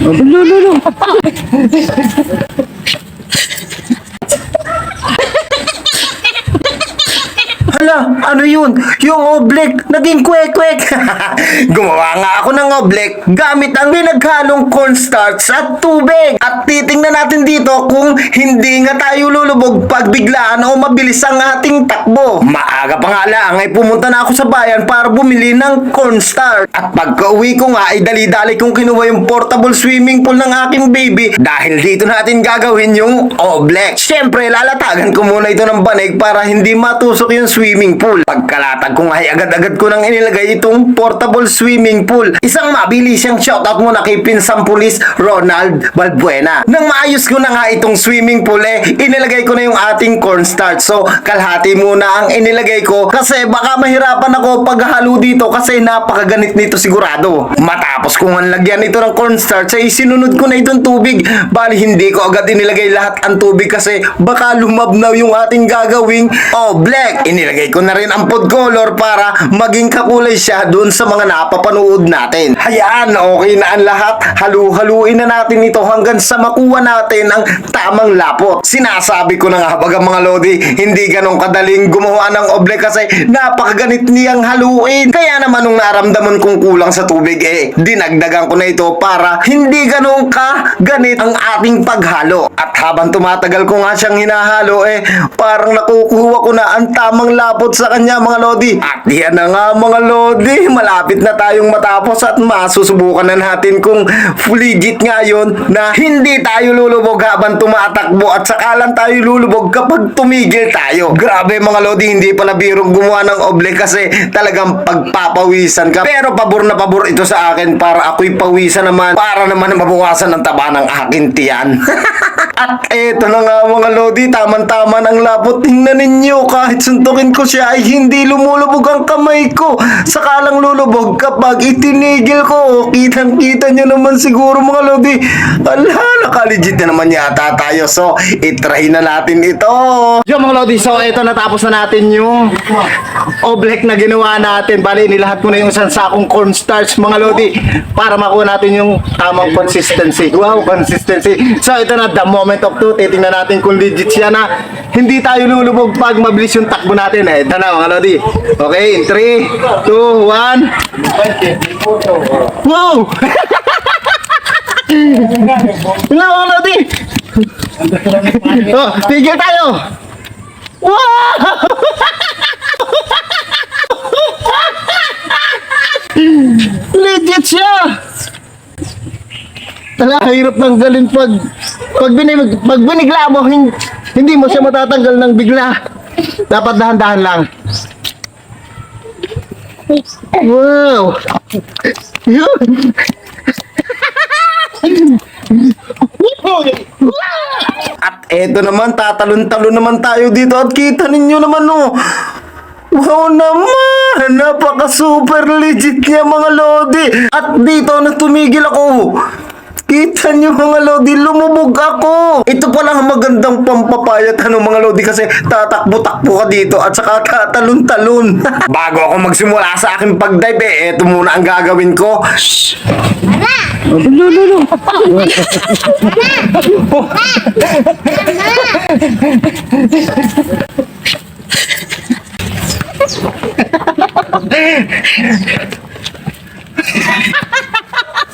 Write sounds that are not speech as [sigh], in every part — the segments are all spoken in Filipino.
Lulu. Hala, ano yun? Yung oblek, naging kwek-kwek. [laughs] Gumawa nga ako ng oblek gamit ang pinaghalong cornstarch at tubig. At titingnan natin dito kung hindi nga tayo lulubog pag biglaan o mabilis ang ating takbo. Maaga pa nga lang ay pumunta na ako sa bayan para bumili ng cornstarch. At pagka uwi ko nga ay dali-dali kong kinuha yung portable swimming pool ng aking baby dahil dito natin gagawin yung oblek. Siyempre, lalatagan ko muna ito ng banig para hindi matusok yung swimming pool. Pagkalatag ko nga ay agad-agad ko nang inilagay itong portable swimming pool. Isang mabilis siyang shoutout muna kay Pinsang Pulis Ronald Balbuena. Nang maayos ko na nga itong swimming pool eh, inilagay ko na yung ating cornstarch. So, kalahati muna ang inilagay ko kasi baka mahirapan ako paghalo dito kasi napakaganit nito sigurado. Matapos kong lagyan ito ng cornstarch ay sinunod ko na itong tubig. Bali hindi ko agad inilagay lahat ang tubig kasi baka lumabnaw yung ating gagawing oh black. Inilagay ko na rin ang food color para maging kakulay siya doon sa mga napapanood natin. Hayaan, okay na ang lahat. Halu-haluin na natin ito hanggang sa makuha natin ang tamang lapot. Sinasabi ko na nga baga mga lodi, hindi ganong kadaling gumawa ng oblek kasi napakaganit niyang haluin. Kaya naman nung naramdaman kong kulang sa tubig eh, dinagdagan ko na ito para hindi ganong ka ganit ang ating paghalo. At habang tumatagal ko nga siyang hinahalo eh, parang nakukuha ko na ang tamang lapot sa kanya mga lodi. At yan na nga mga lodi, malapit na tayong matapos at masusubukan na natin kung legit nga yun na hindi tayo lulubog habang tumatakbo at saka lang tayo lulubog kapag tumigil tayo. Grabe mga lodi, hindi pala birong gumawa ng oblek kasi talagang pagpapawisan ka. Pero pabor na pabor ito sa akin para ako'y pawisan naman para naman mabawasan ang taba ng akin tiyan. [laughs] At eto na nga mga lodi, taman-taman ang lapot. Tingnan ninyo, kahit suntukin ko siya ay hindi lumulubog ang kamay ko. Sakalang lulubog kapag itinigil ko. Kitang-kita nyo naman siguro mga lodi. Ala, nakaligit na naman yata tayo. So, itry na natin ito. Yo mga lodi, so eto natapos na natin yung oblek na ginawa natin. Bali, nilahat ko na yung isang sakong cornstarch mga lodi para makuha natin yung tamang consistency. Wow, consistency. So, ito na the moment of truth. Titingnan natin kung legit siya na hindi tayo lulubog pag mabilis yung takbo natin. Eh, na mga lodi. Okay, in 3, 2, 1. Wow! [laughs] Nga mga lodi! Oh, tigil tayo! Wow! [laughs] Legit siya! Tala, hirap tanggalin pag pag, binig, pag binigla mo, hindi, mo siya matatanggal ng bigla. Dapat dahan-dahan lang. Wow! Yun! At eto naman, tatalon-talon naman tayo dito at kita ninyo naman oh. Wow naman! Napaka super legit niya mga lodi! At dito na tumigil ako! Kita niyo mga lodi, lumubog ako! Ito pa lang ang magandang pampapayat ano mga lodi kasi tatakbo-takbo ka dito at saka tatalon-talon. [laughs] Bago ako magsimula sa aking pagdive eh, ito muna ang gagawin ko. Shh! Lulu. Eh,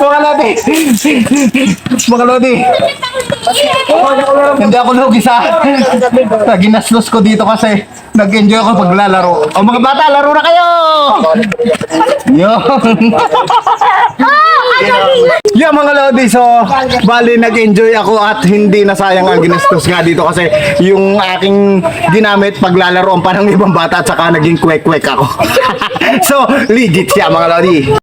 Mga lodi! Mga lodi! Hindi ako lugi sa [laughs] ginastos ko dito kasi nag-enjoy ako paglalaro. O mga bata, laro na kayo! Yun! [laughs] Yung mga lodi, so bali nag-enjoy ako at hindi nasayang ang ginastos nga dito kasi yung aking ginamit paglalaroan pa ng ibang bata at saka naging kwek-kwek ako. [laughs] so, legit siya mga lodi.